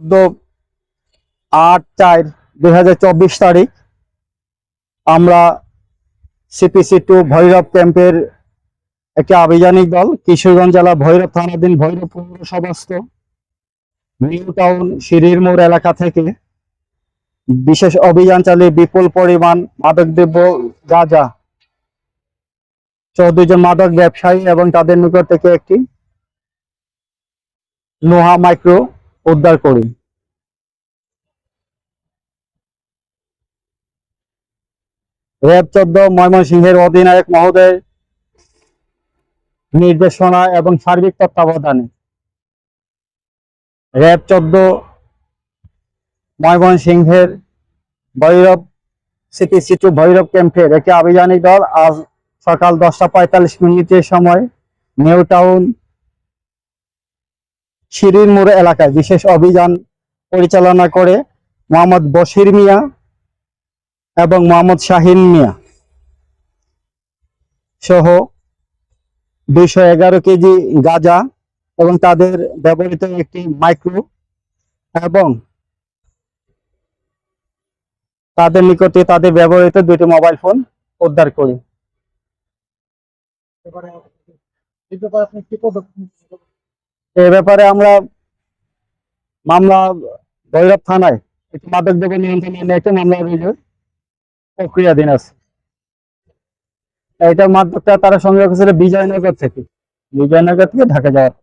চোদ্দ আট চার দুই তারিখ আমরা সিপিসি টু ভৈরব ক্যাম্পের একটি আভিযানিক দল, কিশোরগঞ্জ জেলা ভৈরব থানাধীন ভৈরব পৌরসভাস্থ নিউ টাউন সিঁড়ির মোড় এলাকা থেকে বিশেষ অভিযান চালিয়ে বিপুল পরিমাণ মাদক মাদকদ্রব্য গাঁজা, চৌদ্দ জন মাদক ব্যবসায়ী এবং তাদের নিকট থেকে একটি নোহা মাইক্রো উদ্ধার করি। র্যাব চোদ্দ, ময়মনসিংহের অধিনায়ক মহোদয়ের নির্দেশনা এবং সার্বিক তত্ত্বাবধানে। র্যাব চোদ্দ, ময়মনসিংহের ভৈরব সিটি সিটু ভৈরব ক্যাম্পের একটি আভিযানিক দল আজ সকাল দশটা পঁয়তাল্লিশ মিনিটের সময় নিউ টাউন শিরির মোড় এলাকায় বিশেষ অভিযান পরিচালনা করে মোহাম্মদ বশির মিয়া এবং মোহাম্মদ শাহিন মিয়া। সহ দুইশো এগারো কেজি গাঁজা এবং তাদের ব্যবহৃত একটি মাইক্রো এবং তাদের নিকটে তাদের ব্যবহৃত দুইটি মোবাইল ফোন উদ্ধার করি। এ ব্যাপারে আমরা মামলা ভৈরব থানায় একটি মাদক দ্রব্য নিয়ন্ত্রণ আইনে একটা মামলা অভিযোগ প্রক্রিয়াধীন আছে। এটা মাদকটা তারা সংগ্রহ করেছিল বিজয়নগর থেকে। বিজয়নগর থেকে ঢাকা যাওয়ার